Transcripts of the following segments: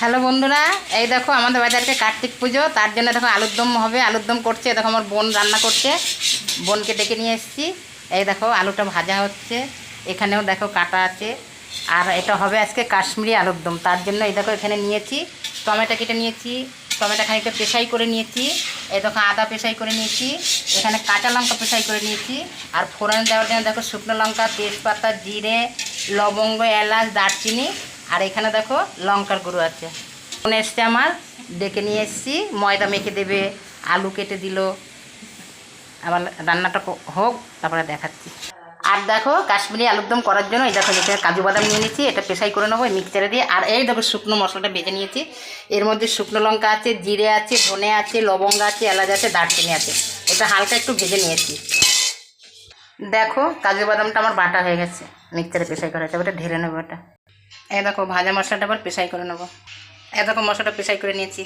Hello বন্ধুরা, এই দেখো আমাদের বাজারকে কার্তিক পুজো, তার জন্য দেখো আলুর দম হবে। আলুর দম করছে, দেখো আমার বোন রান্না করছে। বোনকে ডেকে নিয়ে এসেছি। এই দেখো আলুটা ভাজা হচ্ছে। এখানেও দেখো কাটা আছে। আর এটা হবে আজকে কাশ্মীরি আলুর দম। তার জন্য এই দেখো এখানে নিয়েছি। টমেটো কেটে নিয়েছি। টমেটো খানিকটা পেশাই করে নিয়েছি। এই দেখো আদা পেশাই করে নিয়েছি। এখানে কাঁচা লঙ্কা পেশাই করে নিয়েছি। আর ফোড়ন দেওয়ার জন্য দেখো শুকনো লঙ্কা, তেজপাতা, জিরে, লবঙ্গ, এলাচ, দারচিনি আর এখানে দেখো লঙ্কার গুঁড়ো আছে। ফোন এসছে আমার? ডেকে নিয়ে এসেছি। ময়দা মেখে দেবে, আলু কেটে দিল। আবার রান্নাটা হোক, তারপরে দেখাচ্ছি। আর দেখো কাশ্মীরি আলুর দম করার জন্য এই দেখো এখানে কাজু বাদাম নিয়ে নিয়েছি এটা পেশাই করে নেব মিক্সচারে দিয়ে। আর এই দেখো শুকনো মশলাটা বেজে নিয়েছি। এর মধ্যে শুকনো লঙ্কা আছে, জিরে আছে, ধনে আছে, লবঙ্গ আছে, এলাচ আছে, দারচিনি আছে। এটা হালকা একটু ভেজে নিয়েছি। দেখো কাজু বাদামটা আমার বাটা হয়ে গেছে, মিক্সচারে পেশাই করা আছে ওটা ঢেলে নেব এটা। এই দেখো, ভাজা মশলাটা আবার পেশাই করে নেব। এই দেখো, মশলাটা পেশাই করে নিয়েছি।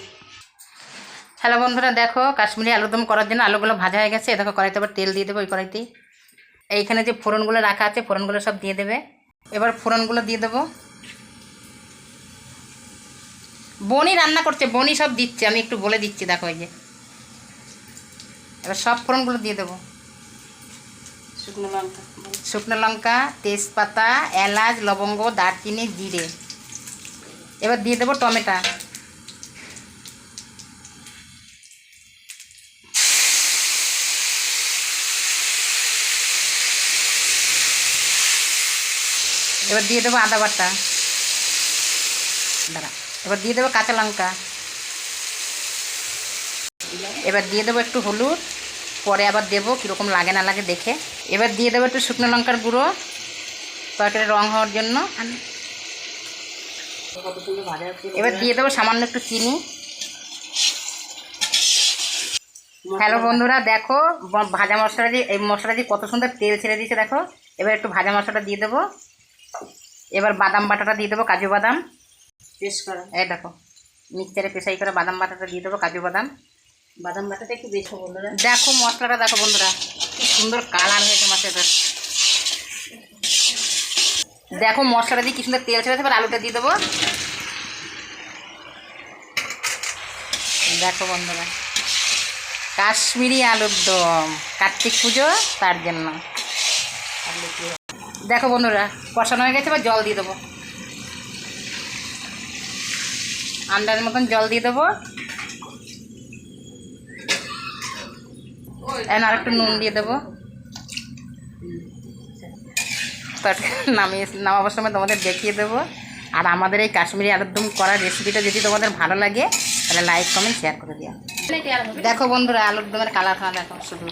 হ্যালো বন্ধুরা, দেখো, কাশ্মীরি আলুদম করার জন্য আলুগুলো ভাজা হয়ে গেছে। এ দেখো, কড়াইতে আবার তেল দিয়ে দেবো ওই কড়াইতেই। এইখানে যে ফোড়নগুলো রাখা আছে, ফোড়নগুলো সব দিয়ে দেবে। এবার ফোড়নগুলো দিয়ে দেবো। বনি রান্না করছে, বনি সব দিচ্ছে, আমি একটু বলে দিচ্ছি, দেখো এই যে। এবার সব ফোড়নগুলো দিয়ে দেবো। শুকনো লঙ্কা। তেজপাতা, এলাচ, লবঙ্গ, দারচিনি, জিরে। এবার দিয়ে দেবো টমেটো। এবার দিয়ে দেবো আদা বাটা। দাঁড়া, এবার দিয়ে দেবো কাঁচা লঙ্কা। এবার দিয়ে দেবো একটু হলুদ। পরে আবার দেবো কীরকম লাগে না লাগে দেখে। এবার দিয়ে দেবো একটু শুকনো লঙ্কার গুঁড়ো তরকারি রং হওয়ার জন্য। এবার দিয়ে দেবো সামান্য একটু চিনি। হ্যালো বন্ধুরা দেখো ভাজা মশলা দিয়ে এই মশলা দিয়ে কত সুন্দর তেল ছেড়ে দিয়েছে দেখো। এবার একটু ভাজা মশলাটা দিয়ে দেবো। এবার বাদাম বাটাটা দিয়ে দেবো কাজু বাদাম। পেস্ট করা। এই দেখো মিক্সচারে পেশাই করে বাদাম বাটাটা দিয়ে দেবো কাজু বাদাম। বাদাম বাটাটা একটু বেছো বন্ধুরা। দেখো মশলাটা, দেখো বন্ধুরা, কি সুন্দর কালার হয়েছে মশলাটা দেখো মশলাটা দিয়ে কি সুন্দর তেল ছেড়েছে এবার আলুটা দিয়ে দেবো। দেখো বন্ধুরা, কাশ্মীরি আলুর দম, কার্তিক পুজো তার জন্য। দেখো বন্ধুরা, কষানো হয়ে গেছে, এবার জল দিয়ে দেবো। আন্দাজ মতন জল দিয়ে দেবো। এখন আর একটু নুন দিয়ে দেবো। নামিয়ে, নামাবার সময় তোমাদের দেখিয়ে দেবো। আর আমাদের এই কাশ্মীরি আলুরদম করার রেসিপিটা যদি তোমাদের ভালো লাগে, তাহলে লাইক কমেন্ট শেয়ার করে দিও। দেখো বন্ধুরা আলুর দমের কালার খাওয়া দেখো, শুধু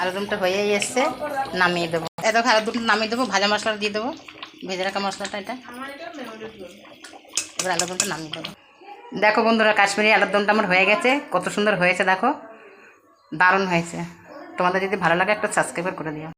আলুরদমটা হয়েই এসছে। নামিয়ে দেবো। এ দেখো, আলুরদমটা নামিয়ে দেবো, ভাজা মশলাটা দিয়ে দেবো। ভেজে রাখা মশলাটা এটা। এবার আলুরদমটা নামিয়ে দেবো। দেখো বন্ধুরা, কাশ্মীরি আলুরদমটা আমার হয়ে গেছে। কত সুন্দর হয়েছে, দেখো। দারুণ হয়েছে। তোমাদের যদি ভালো লাগে একটা সাবস্ক্রাইবার করে দিও।